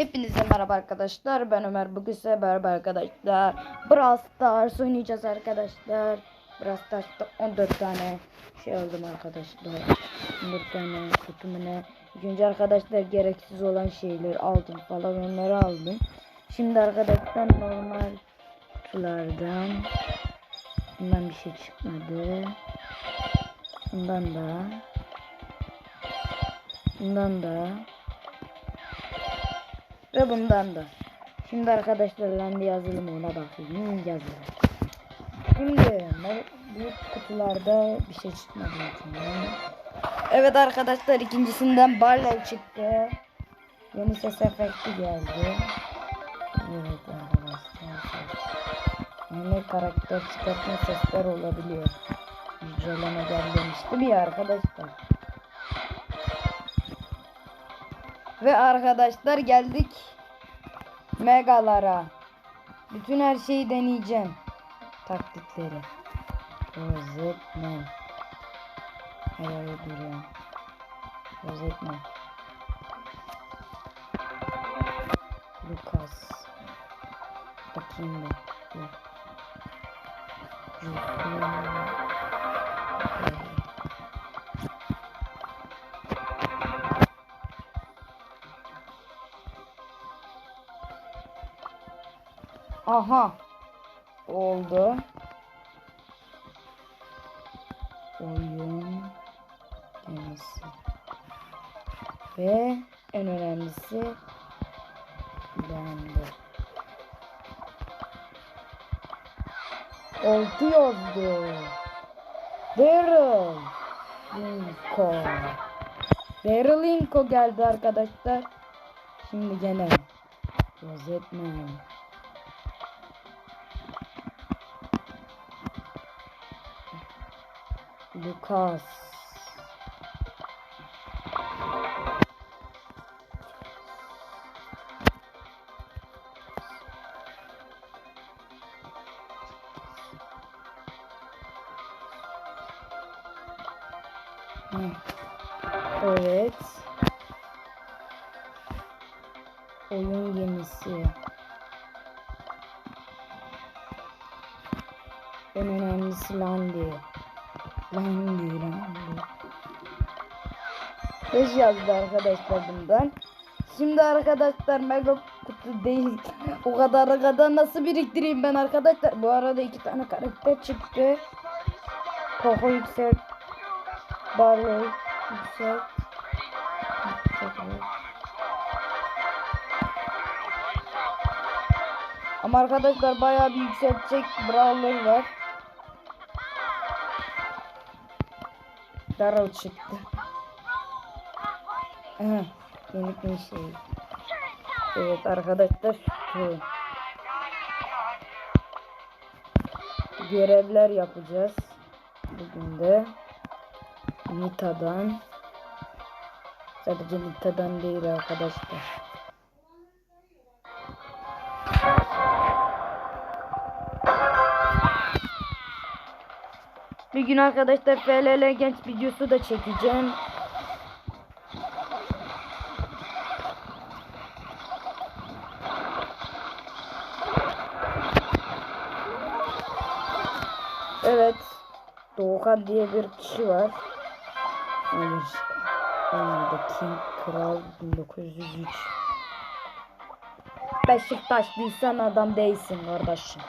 Hepinize merhaba arkadaşlar. Ben Ömer. Bugün size beraber arkadaşlar. Brawl Stars oynayacağız arkadaşlar. Brawl Stars'ta 14 tane şey aldım arkadaşlar. 14 tane kutumu ne. İlk önce arkadaşlar gereksiz olan şeyler aldım falan onları aldım. Şimdi arkadaşlar normal kutulardan bundan bir şey çıkmadı. Bundan da bundan da ve bundan da. Şimdi arkadaşlar ben bir yazılım ona bakayım. Yazılım. Şimdi bu- kutularda bir şey çıkmadı içinden. Evet arkadaşlar ikincisinden Barley çıktı. Yeni ses efekti geldi. Evet arkadaşlar. Yeni karakter çıkartma sesler olabiliyor. Güncelleme gelmişti bir arkadaşlar. Ve arkadaşlar geldik megalara. Bütün her şeyi deneyeceğim. Taktikleri. Rozetman. Hayal duruyor. Rozetman. Lucas. Bakayım bir. Dur. Aha. Oldu. Oyun gemisi. Ve en önemlisi bende. Oldu yazdı. Daryl. Linko. Daryl Linko geldi arkadaşlar. Şimdi gene. Rozetman. Lucas. Evet. Oyun gemisi. En önemlisi Landy. Landy, Landy. 5 yazdı arkadaşlar bundan. Şimdi arkadaşlar mega kutu değil. O kadar kadar nasıl biriktireyim ben arkadaşlar. Bu arada iki tane karakter çıktı. Poco yüksek. Barley yüksek. Ama arkadaşlar bayağı bir yükseltecek Brawler var. Daryl çıktı. Aha, yeni bir şey. Evet arkadaşlar şu. Görevler yapacağız. Bugün de Nita'dan sadece Nita'dan değil arkadaşlar. Bir gün arkadaşlar FLL genç videosu da çekeceğim. Evet. Doğukan diye bir kişi var. Hayır. King Kral 1903. Beşiktaşlıysan adam değilsin kardeşim.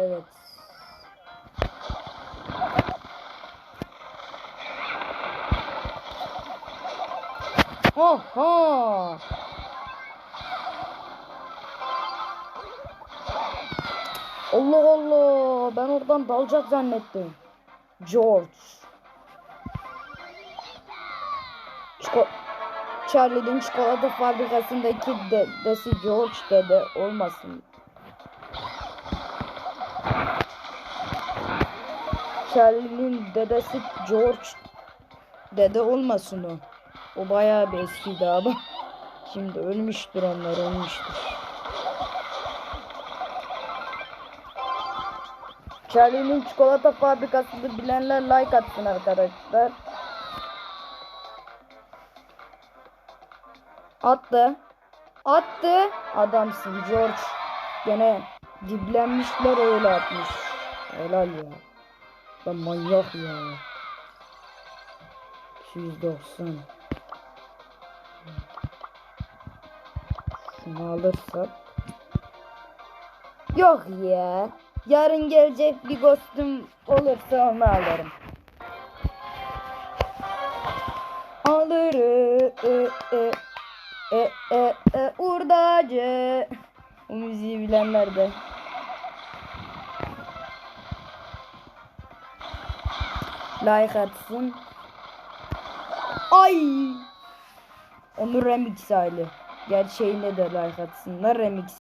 Evet. Oha! Allah Allah. Ben oradan dalacak zannettim. George. Çiko Charlie'nin çikolata fabrikasındaki dedesi George dede olmasın. Charlie'nin dedesi George dede olmasın o. O bayağı bir eskiydi ama. Şimdi ölmüştür onlar ölmüştür. Charlie'nin çikolata fabrikasını bilenler like atsın arkadaşlar. Attı. Attı. Adamsın George. Gene diblenmişler öyle atmış. Helal ya. Ben manyak ya. 290. Şunu alırsak. Yok ya. Yarın gelecek bir kostüm olursa onu alırım. Alırım. E, e, e, e, e, Urdacı. O müziği bilenler de. Like atsın. Ay. Onun remix hali. Gerçeğine de like atsınlar remix.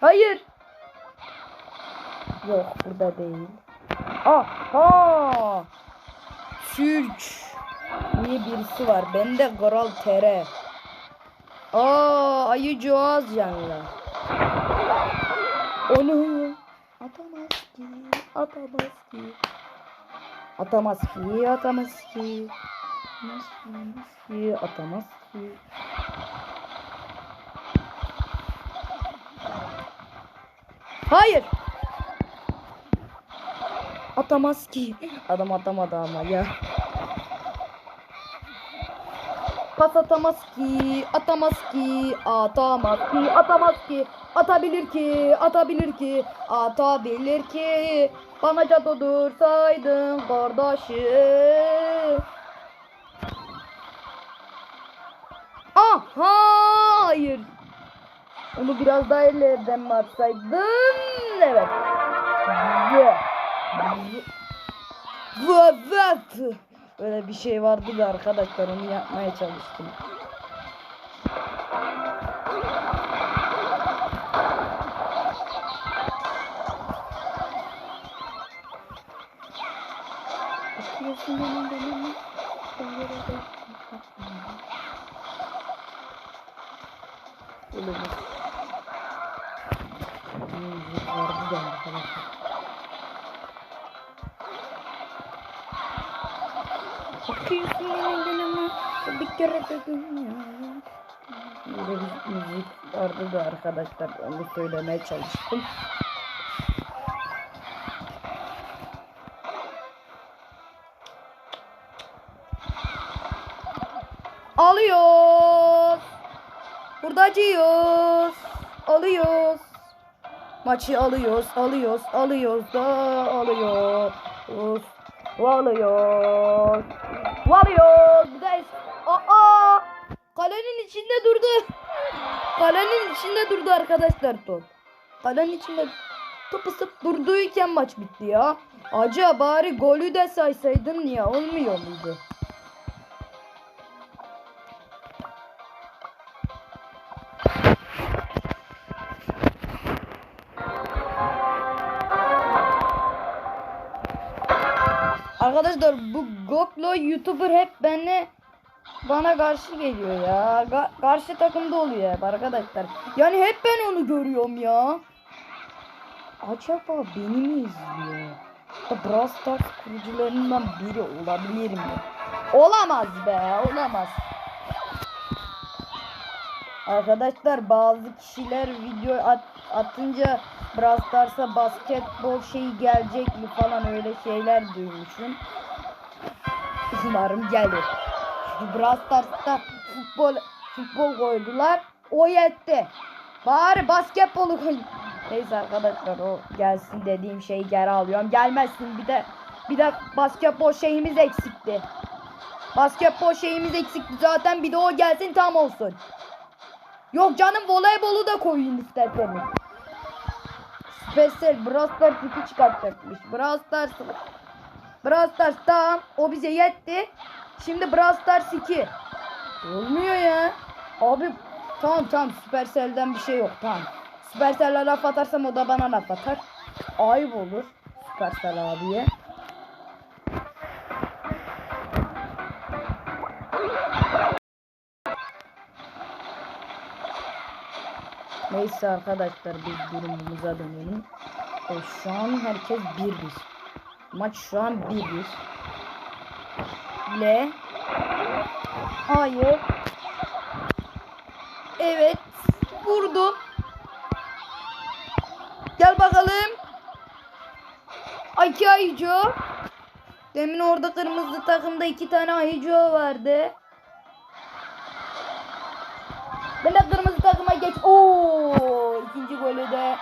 Hayır. Yok burada değil. Aha. Türk. Niye birisi var? Bende Kral Tere. Aa ayı Coğaz yanıyor. Onu atamaz ki, atamaz ki. Atamaz ki, atamaz ki. Atamaz ki, atamaz ki. Hayır. Atamaz ki. Adam atamadı ama ya. Pas atamaz ki, atamaz ki, atamaz ki, atamaz ki, atabilir ki, atabilir ki, atabilir ki. Bana cadı dursaydın kardeşim. Ah, hayır. Onu biraz daha ileriden mi atsaydım? Evet. Ve. Ve. Ve. Böyle bir şey vardı da arkadaşlar onu yapmaya çalıştım. Bakıyorsun benim benim. Öyle bir. Müzik vardı da arkadaşlar. Bakıyorsun benim benim. Bir kere dedim ya. Böyle müzik vardı da arkadaşlar onu söylemeye çalıştım. Alıyoruz. Buradacıyız. Alıyoruz. Maçı alıyoruz, alıyoruz, alıyoruz da alıyoruz. Alıyoruz. Alıyoruz. Buradayız. Aa! Kalenin içinde durdu. Kalenin içinde durdu arkadaşlar top. Kalenin içinde top ısıp durduyken maç bitti ya. Acaba bari golü de saysaydın ya olmuyor muydu? Arkadaşlar bu Goklo YouTuber hep beni bana karşı geliyor ya. Ga- karşı takımda oluyor hep arkadaşlar. Yani hep ben onu görüyorum ya. Acaba beni mi izliyor? Brawl Stars kurucularından biri olabilir mi? Olamaz be, olamaz. Arkadaşlar bazı kişiler video at, atınca Brawl Stars'a basketbol şeyi gelecek mi falan öyle şeyler duymuşum. Umarım gelir. Brawl Stars'ta futbol futbol koydular. O yetti. Bari basketbolu koy. Neyse arkadaşlar o gelsin dediğim şeyi geri alıyorum. Gelmezsin bir de bir de basketbol şeyimiz eksikti. Basketbol şeyimiz eksikti zaten bir de o gelsin tam olsun. Yok canım voleybolu da koyun isterseniz. Special Brawl Stars 2 çıkartacakmış. Brawl Stars Brawl Stars tamam o bize yetti. Şimdi Brawl Stars 2. Olmuyor ya. Abi tamam tamam Supercell'den bir şey yok tamam. Supercell'e laf atarsam o da bana laf atar. Ayıp olur Supercell abiye. Neyse arkadaşlar biz durumumuza dönelim. E, şu an herkes 1-1. Maç şu an 1-1. Le Hayır. Evet. Vurdum. Gel bakalım. Aki Ayıcı. Demin orada kırmızı takımda iki tane Ayıcı vardı. Ben de kırmızı takıma geç. Oo, ikinci golü de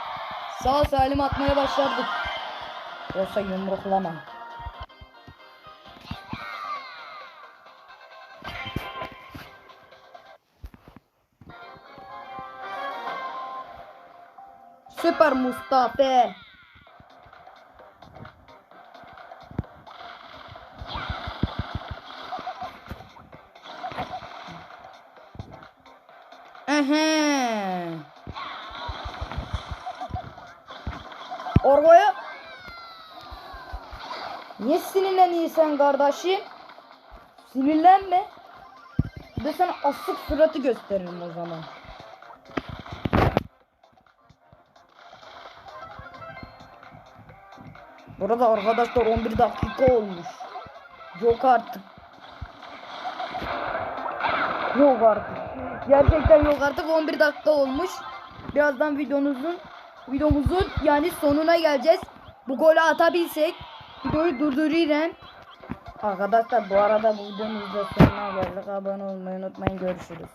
sağ salim atmaya başladık. Olsa yumruklama. Süper Mustafa. Orgoya. Niye sinirleniyorsun kardeşim? Sinirlenme. Bir de sana asık suratı gösteririm o zaman. Burada arkadaşlar 11 dakika olmuş. Yok artık. Yok artık. Gerçekten yok artık 11 dakika olmuş. Birazdan videonuzun videomuzun yani sonuna geleceğiz. Bu golü atabilsek videoyu durdururum. Arkadaşlar bu arada bu videomuzda sonuna geldik. Abone olmayı unutmayın. Görüşürüz.